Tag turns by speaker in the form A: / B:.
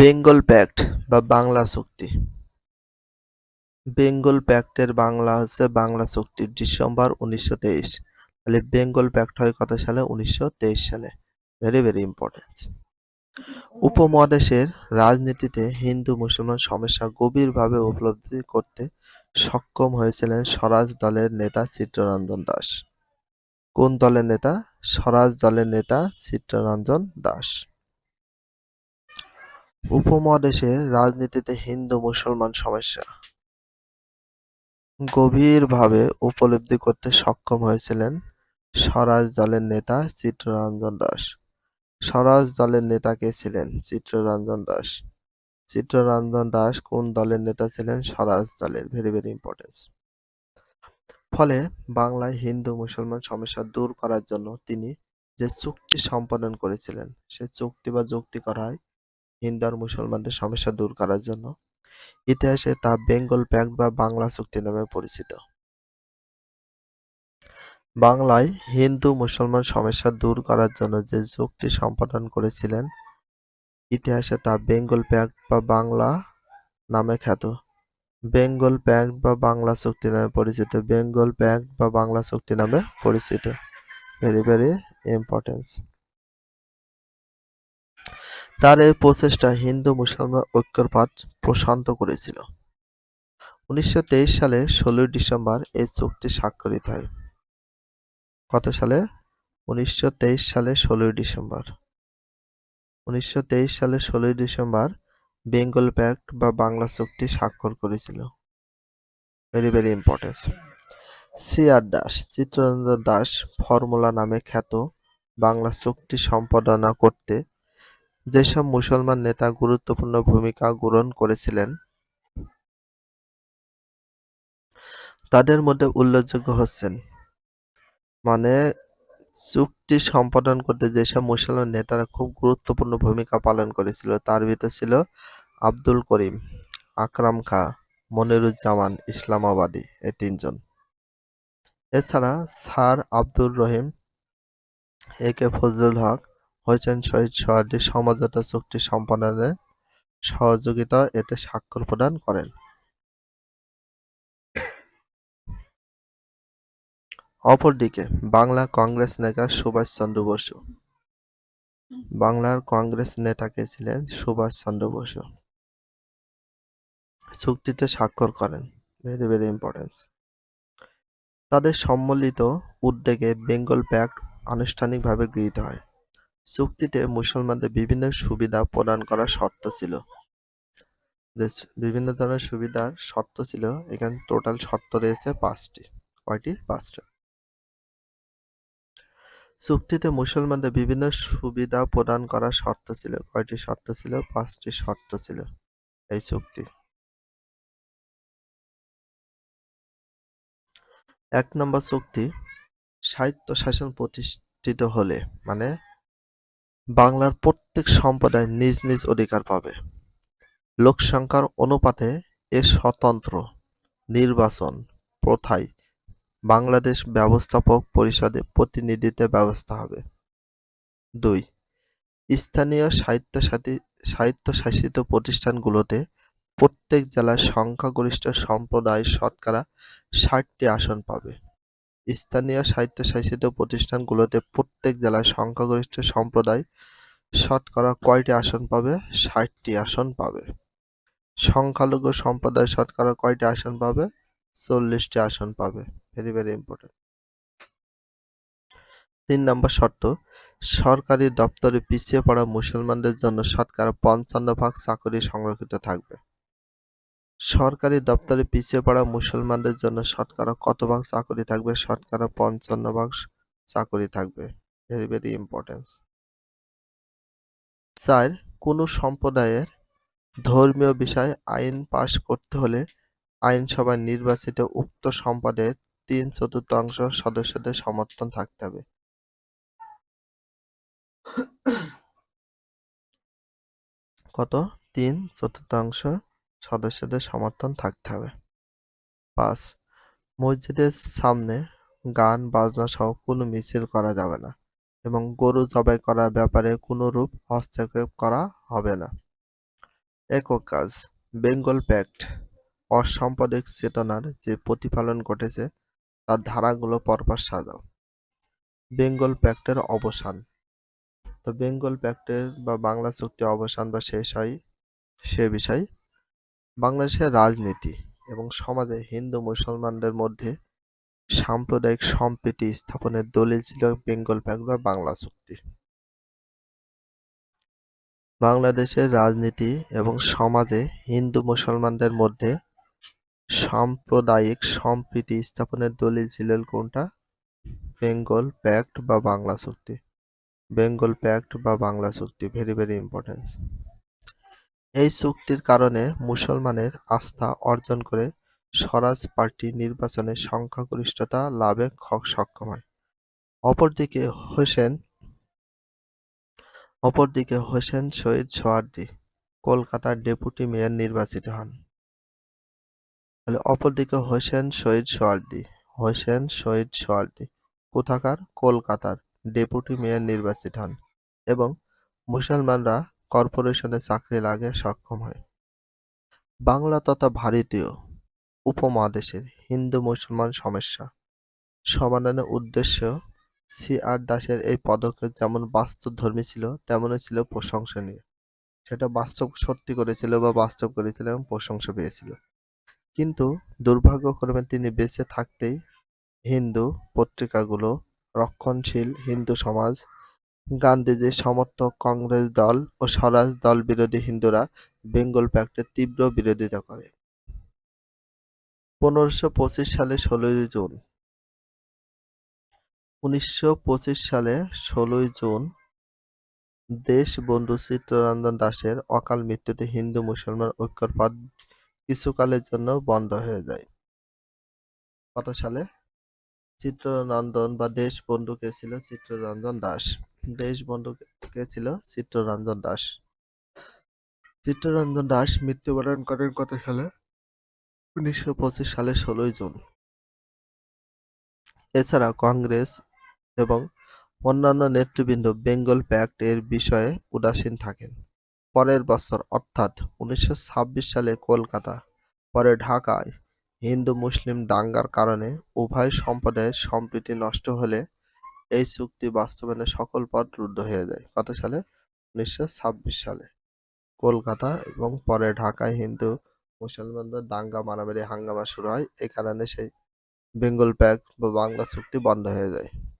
A: Bengal pact বা বাংলা চুক্তি বেঙ্গল প্যাক্টের বাংলা হচ্ছে বাংলা চুক্তি ডিসেম্বর উনিশশো তেইশ। তাহলে বেঙ্গল প্যাক্ট হয় কত সালে? উনিশশো তেইশ সালে। ভেরি ভেরি ইম্পর্টেন্ট উপমহাদেশের রাজনীতিতে হিন্দু, মুসলমান সমস্যা গভীরভাবে উপলব্ধি করতে সক্ষম হয়েছিলেন স্বরাজ দলের নেতা চিত্তরঞ্জন দাস। কোন দলের নেতা? স্বরাজ দলের নেতা চিত্তরঞ্জন দাস। উপমহাদেশের রাজনীতিতে হিন্দু, মুসলমান সমস্যা গভীরভাবে উপলব্ধি করতে সক্ষম হয়েছিলেন স্বরাজ দলের নেতা চিত্তরঞ্জন দাস। স্বরাজ দলের নেতা কে ছিলেন? চিত্তরঞ্জন দাস। চিত্তরঞ্জন দাস কোন দলের নেতা ছিলেন? স্বরাজ দলের। ভেরি ভেরি ইম্পর্টেন্স ফলে বাংলায় হিন্দু, মুসলমান সমস্যা দূর করার জন্য তিনি যে চুক্তি সম্পাদন করেছিলেন, সে চুক্তি বা যুক্তি করা হয় হিন্দু আর মুসলমানদের সমস্যা দূর করার জন্য ইতিহাসে তা বেঙ্গল প্যাক্ট বা বাংলা চুক্তি নামে পরিচিত। বাংলায় হিন্দু মুসলমান সমস্যা দূর করার জন্য যে চুক্তি সম্পাদন করেছিলেন, ইতিহাসে তা বেঙ্গল প্যাক্ট বা বাংলা নামে খ্যাত। বেঙ্গল প্যাক্ট বা বাংলা চুক্তি নামে পরিচিত। বেঙ্গল প্যাক্ট বা বাংলা চুক্তি নামে পরিচিত। ভেরি ভেরি ইম্পর্টেন্স তার এই প্রচেষ্টা হিন্দু মুসলমান ঐক্যের পথ প্রশান্ত করেছিল। উনিশশো তেইশ সালে ষোলোই ডিসেম্বর এই চুক্তি স্বাক্ষরিত হয়। কত সালে? উনিশশো তেইশ সালে ষোলোই ডিসেম্বর। উনিশশো তেইশ সালে ষোলোই ডিসেম্বর বেঙ্গল প্যাক্ট বা বাংলা চুক্তি স্বাক্ষর করেছিল। Very very importance C R Das Chittaranjan Das formula নামে খ্যাত বাংলা চুক্তি সম্পাদনা করতে যেসব মুসলমান নেতা গুরুত্বপূর্ণ ভূমিকা গ্রহণ করেছিলেন, তাদের মধ্যে উল্লেখযোগ্য হচ্ছেন মানে চুক্তি সম্পাদন করতে যেসব মুসলমান নেতারা খুব গুরুত্বপূর্ণ ভূমিকা পালন করেছিল, তার ভিতর ছিল আব্দুল করিম, আকরাম খা, মনিরুজ্জামান ইসলামাবাদী এ তিনজন। এছাড়া sir Abdur Rahim, A K Fazlul Haque হয়েছেন শহীদ সোহার্দি সমঝোতা চুক্তি সম্পাদনে সহযোগিতা এতে স্বাক্ষর প্রদান করেন। অপরদিকে বাংলা কংগ্রেস নেতা সুভাষচন্দ্র বসু। বাংলার কংগ্রেস নেতা কে ছিলেন সুভাষচন্দ্র বসু। চুক্তিতে স্বাক্ষর করেন। Very very importance. তাদের সম্মিলিত উদ্যোগে বেঙ্গল প্যাক্ট আনুষ্ঠানিকভাবে গৃহীত হয়। চুক্তিতে মুসলমানদের বিভিন্ন সুবিধা প্রদান করার শর্ত ছিল। বিভিন্ন ধরনের সুবিধার শর্ত ছিল। এখানে টোটাল শর্ত রয়েছে পাঁচটি। কয়টি? পাঁচটা। চুক্তিতে মুসলমানদের বিভিন্ন সুবিধা প্রদান করার শর্ত ছিল। কয়টি শর্ত ছিল? পাঁচটি শর্ত ছিল এই চুক্তি। এক নম্বর চুক্তি সাহিত্য শাসন প্রতিষ্ঠিত হলে মানে বাংলার প্রত্যেক সম্প্রদায় নিজ নিজ অধিকার পাবে। লোকসংখ্যার অনুপাতে এ স্বতন্ত্র নির্বাচন প্রথায় বাংলাদেশ ব্যবস্থাপক পরিষদে প্রতিনিধিত্বের ব্যবস্থা হবে। দুই, স্থানীয় স্বায়ত্তশাসিত স্বায়ত্তশাসিত প্রতিষ্ঠানগুলোতে প্রত্যেক জেলার সংখ্যাগরিষ্ঠ সম্প্রদায় শতকরা ষাটটি আসন পাবে। স্থানীয় স্বায়ত্তশাসিত প্রতিষ্ঠানগুলোতে প্রত্যেক জেলায় সংখ্যাগরিষ্ঠ সম্প্রদায় শতকরা কয়টি আসন পাবে? ষাটটি আসন পাবে। সংখ্যালঘু সম্প্রদায় শতকরা কয়টি আসন পাবে? চল্লিশটি আসন পাবে। ভেরি ভেরি ইম্পর্টেন্ট তিন নম্বর শর্ত, সরকারি দপ্তরে পিছিয়ে পড়া মুসলমানদের জন্য শতকরা পঞ্চান্ন ভাগ চাকরি সংরক্ষিত থাকবে। সরকারি দপ্তরে পিছিয়ে পড়া মুসলমানদের জন্য শতকরা কত ভাগ চাকরি থাকবে? শতকরা পঞ্চান্ন ভাগ চাকরি থাকবে। ভেরি ভেরি ইম্পর্টেন্স চার কোনো সম্প্রদায়ের ধর্মীয় বিষয়ে আইন পাশ করতে হলে আইনসভায় নির্বাচিত উক্ত সম্প্রদায়ের তিন চতুর্থাংশ সদস্যদের সমর্থন থাকতে হবে। কত? তিন চতুর্থাংশ সদস্যদের সমর্থন থাকতে হবে। পাঁচ, মসজিদের সামনে গান, বাজনা সহ কোনো মিছিল করা যাবে না এবং গরু জবাই করার ব্যাপারে কোনো রূপ হস্তক্ষেপ করা হবে না। একক কাজ, বেঙ্গল প্যাক্ট, অসাম্প্রদায়িক চেতনার যে প্রতিফলন ঘটেছে, তার ধারাগুলো পরপর সাজাও। বেঙ্গল প্যাক্টের অবসান। তো বেঙ্গল প্যাক্টের বা বাংলা চুক্তি অবসান বা শেষ হয় সে বিষয় বাংলাদেশের রাজনীতি এবং সমাজে হিন্দু মুসলমানদের মধ্যে সাম্প্রদায়িক সম্প্রীতি স্থাপনের দলিল ছিল বেঙ্গল প্যাক্ট বা বাংলা চুক্তি। বাংলাদেশের রাজনীতি এবং সমাজে হিন্দু মুসলমানদের মধ্যে সাম্প্রদায়িক সম্প্রীতি স্থাপনের দলিল ছিল কোনটা? বেঙ্গল প্যাক্ট বা বাংলা চুক্তি। বেঙ্গল প্যাক্ট বা বাংলা চুক্তি ভেরি ভেরি ইম্পর্টেন্স এই চুক্তির কারণে মুসলমানের আস্থা অর্জন করে স্বরাজ পার্টি নির্বাচনে সংখ্যাগরিষ্ঠতা লাভে সক্ষম হয়। অপরদিকে হোসেন অপরদিকে হোসেন শহীদ সোহার্দি, কলকাতার ডেপুটি মেয়র নির্বাচিত হন। অপরদিকে হোসেন শহীদ সোহার্দি, হোসেন শহীদ সোহার্দি কোথাকার? কলকাতার ডেপুটি মেয়র নির্বাচিত হন এবং মুসলমানরা কর্পোরেশনে চাকরি লাগে সক্ষম হয়। বাংলা তথা ভারতীয় উপমহাদেশের হিন্দু মুসলমান সমস্যা। সমাধানের উদ্দেশ্য সি আর দাসের এই পদক্ষেপ যেমন বাস্তবধর্মী ছিল, তেমনই ছিল প্রশংসনীয়। সেটা বাস্তব সত্যি করেছিল বা বাস্তব করেছিল এবং প্রশংসা পেয়েছিল। কিন্তু দুর্ভাগ্যক্রমে তিনি বেঁচে থাকতেই হিন্দু পত্রিকাগুলো রক্ষণশীল হিন্দু সমাজ গান্ধীজির সমর্থক কংগ্রেস দল ও স্বরাজ দল বিরোধী হিন্দুরা বেঙ্গল প্যাক্টের তীব্র বিরোধিতা করে। পনেরোশো পঁচিশ সালে ষোলোই জুন। উনিশশো পঁচিশ সালে ষোলোই জুন দেশবন্ধু চিত্তরঞ্জন দাসের অকাল মৃত্যুতে হিন্দু মুসলমান ঐক্যর পথ কিছুকালের জন্য বন্ধ হয়ে যায়। কত সালে? চিত্ররঞ্জন বা দেশবন্ধু কে ছিল চিত্ররঞ্জন দাস? দেশবন্ধু কে ছিল? চিত্ররঞ্জন দাস। চিত্তরঞ্জন দাস মৃত্যুবরণ করেন কত সালে? উনিশশো পঁচিশ সালে ষোলোই জুন। এছাড়া কংগ্রেস এবং অন্যান্য নেতৃবৃন্দ বেঙ্গল প্যাক্ট এর বিষয়ে উদাসীন থাকেন। পরের বছর, অর্থাৎ উনিশশো ছাব্বিশ সালে কলকাতা, পরে ঢাকায় হিন্দু মুসলিম দাঙ্গার কারণে উভয় সম্প্রদায়ের সম্প্রীতি নষ্ট হলে এই চুক্তি বাস্তবায়নের সকল পথ রুদ্ধ হয়ে যায়। কত সালে? উনিশশো ছাব্বিশ সালে। কলকাতা এবং পরে ঢাকায় হিন্দু মুসলমানদের দাঙ্গা মারামারি হাঙ্গামা শুরু হয়। এই কারণে সেই বেঙ্গল প্যাক বা বাংলা চুক্তি বন্ধ হয়ে যায়।